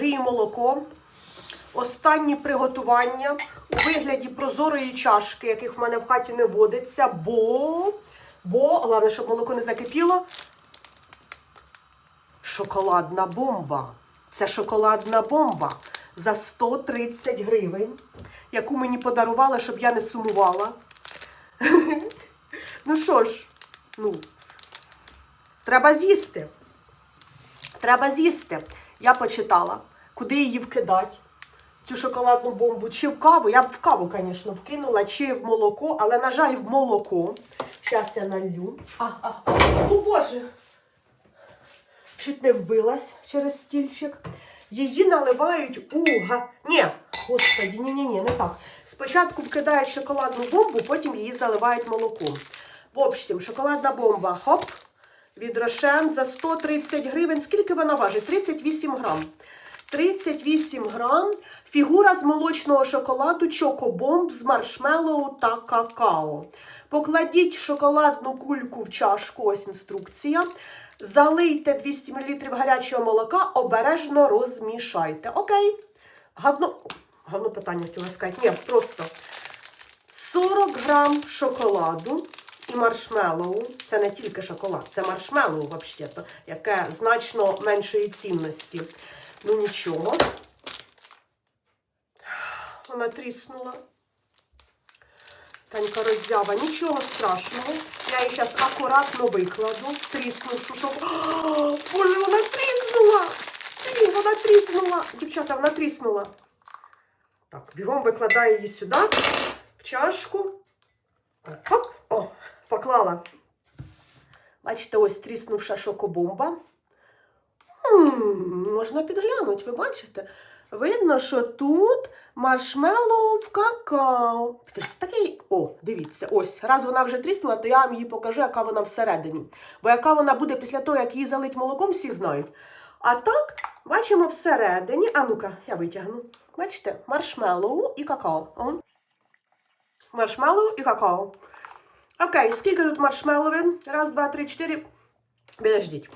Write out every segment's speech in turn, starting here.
грію молоко. Останні приготування у вигляді прозорої чашки, яких в мене в хаті не водиться, бо, бо, головне, щоб молоко не закипіло. Шоколадна бомба. Це шоколадна бомба за 130 гривень, яку мені подарували, щоб я не сумувала. Ну що ж, ну, треба з'їсти. Треба з'їсти. Я почитала, куди її вкидати, цю шоколадну бомбу, чи в каву. Я б в каву, звісно, вкинула, чи в молоко, але, на жаль, в молоко. Зараз я налью. А, а, о Боже! Чуть не вбилась через стільчик. Її наливають у га... Ні, господі, ні, ні, ні, не так. Спочатку вкидають шоколадну бомбу, потім її заливають молоком. В общем, шоколадна бомба, хоп, від Рошен за 130 гривень. Скільки вона важить? 38 грам. 38 грам. Фігура з молочного шоколаду Чокобомб з маршмеллоу та какао. Покладіть шоколадну кульку в чашку, ось інструкція. Залийте 200 мл гарячого молока, обережно розмішайте. Окей. Гавно. Гавно питання хотіла сказати. Ні, просто 40 грам шоколаду і маршмеллоу. Це не тільки шоколад, це маршмеллоу, яке значно меншої цінності. Ну нічого. Вона тріснула. Танька роззява, нічого страшного. Я її зараз акуратно викладу. Тріснувшу шок. О, Боже, вона тріснула! Блін, вона тріснула. Дівчата, вона тріснула. Так, бігом викладаю її сюди, в чашку. Хоп, о, поклала. Бачите, ось тріснувша шокобомба. Можна підглянути, ви бачите? Видно, що тут маршмеллоу в какао. Такий, о, дивіться, ось. Раз вона вже тріснула, то я вам її покажу, яка вона всередині. Бо яка вона буде після того, як її залить молоком, всі знають. А так, бачимо всередині. А ну-ка, я витягну. Бачите, маршмеллоу і какао. О. Маршмеллоу і какао. Окей, скільки тут маршмеллоу? Раз, два, три, чотири. Підождіть.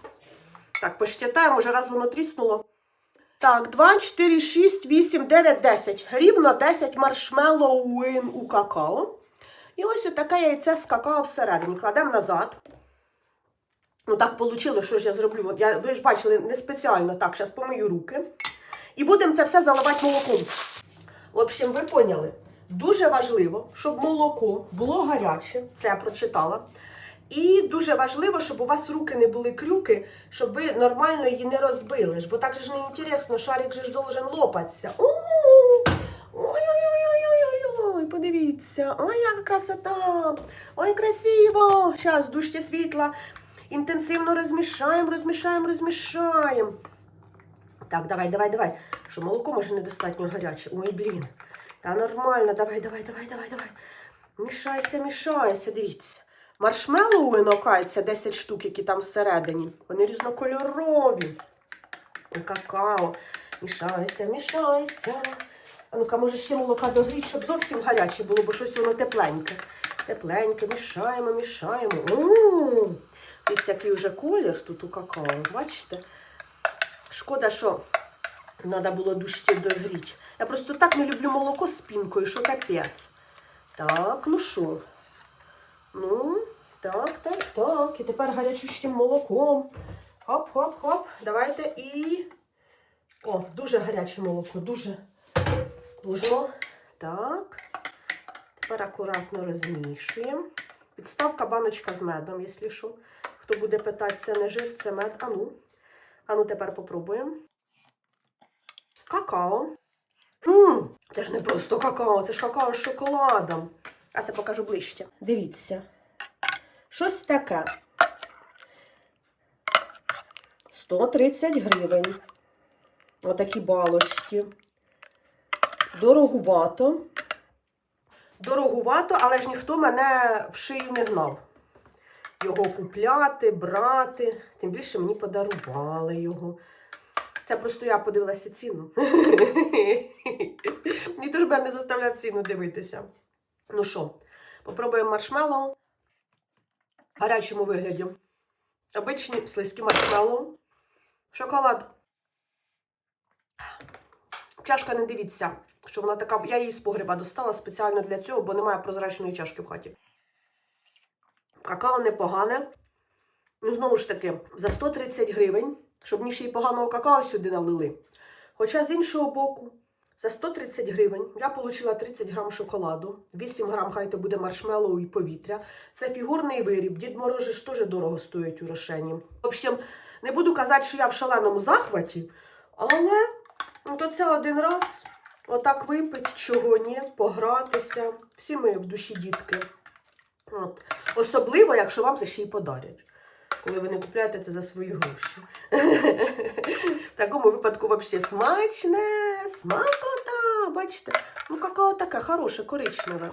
Так, посчитаємо, вже раз воно тріснуло. Так, 2, 4, 6, 8, 9, 10. Рівно 10 маршмеллоуин у какао. І ось таке яйце з какао всередині. Кладемо назад. Ну так вийшло, що ж я зроблю. От я, ви ж бачили, не спеціально так, зараз помию руки. І будемо це все заливати молоком. В общем, ви поняли. Дуже важливо, щоб молоко було гаряче, це я прочитала. І дуже важливо, щоб у вас руки не були крюки, щоб ви нормально її не розбили. Бо так же ж не інтересно, шарик же ж должен лопатися. Ой-ой-ой-ой-ой-ой, подивіться. Ой, яка красота! Ой, красиво! Зараз дужче світла. Інтенсивно розмішаємо, розмішаємо, розмішаємо. Так, давай, давай, давай. Що молоко може недостатньо гаряче. Ой, блін. Та нормально, давай, давай, давай, давай, давай. Мішайся, мішайся, дивіться. Маршмеллоу інокається 10 штук, які там всередині. Вони різнокольорові. І какао. Мішайся, мішайся. А ну-ка, може ще молока догріть, щоб зовсім гаряче було, бо щось воно тепленьке. Тепленьке, мішаємо, мішаємо. Ммм. Дивіться, який вже колір тут у какао. Бачите? Шкода, що треба було дужче догріти. Я просто так не люблю молоко з пінкою, що капець. Так, ну що? Ну, так, так, так. І тепер гарячущим молоком. Хоп-хоп-хоп. Давайте і. О, дуже гаряче молоко, дуже ложимо. Так. Тепер акуратно розмішуємо. Підставка баночка з медом, якщо що. Хто буде питати, це не жир, це мед. Ану. Ану, тепер попробуємо. Какао. Ммм, це ж не просто какао, це ж какао з шоколадом. А я покажу ближче. Дивіться. Щось таке. 130 гривень. Отакі балочки. Дорогувато. Дорогувато, але ж ніхто мене в шию не гнав. Його купляти, брати. Тим більше мені подарували його. Це просто я подивилася ціну. Ніхто ж мене не заставляв ціну дивитися. Ну що, попробуємо маршмеллоу в гарячому вигляді. Обичні слизькі маршмеллоу. Шоколад. Чашка не дивіться, що вона така. Я її з погреба достала спеціально для цього, бо немає прозрачної чашки в хаті. Какао непогане. Ну, знову ж таки, за 130 гривень, щоб мені ще й поганого какао сюди налили. Хоча з іншого боку, за 130 гривень я отримала 30 грам шоколаду, 8 грам хай то буде маршмеллоу і повітря. Це фігурний виріб. Дід Морожі ж теж дорого стоять у Рошені. В общем, не буду казати, що я в шаленому захваті, але ну, то це один раз отак випить, чого ні, погратися. Всі ми в душі дітки. От. Особливо, якщо вам це ще й подарять, коли ви не купляєте це за свої гроші. В такому випадку взагалі смачне, смакота. Бачите? Ну, какао таке хороше, коричневе.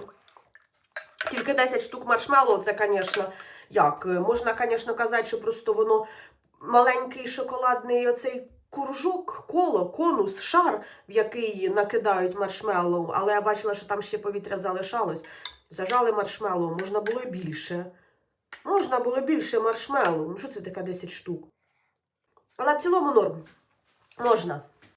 Тільки 10 штук маршмеллоу, це, звісно, як? Можна, звісно, казати, що просто воно маленький шоколадний оцей куржок, коло, конус, шар, в який накидають маршмеллоу, але я бачила, що там ще повітря залишалось. Зажали маршмеллоу, можна було й більше. Можна було більше маршмелу. Ну, що це така 10 штук? Але в цілому норм. Можна.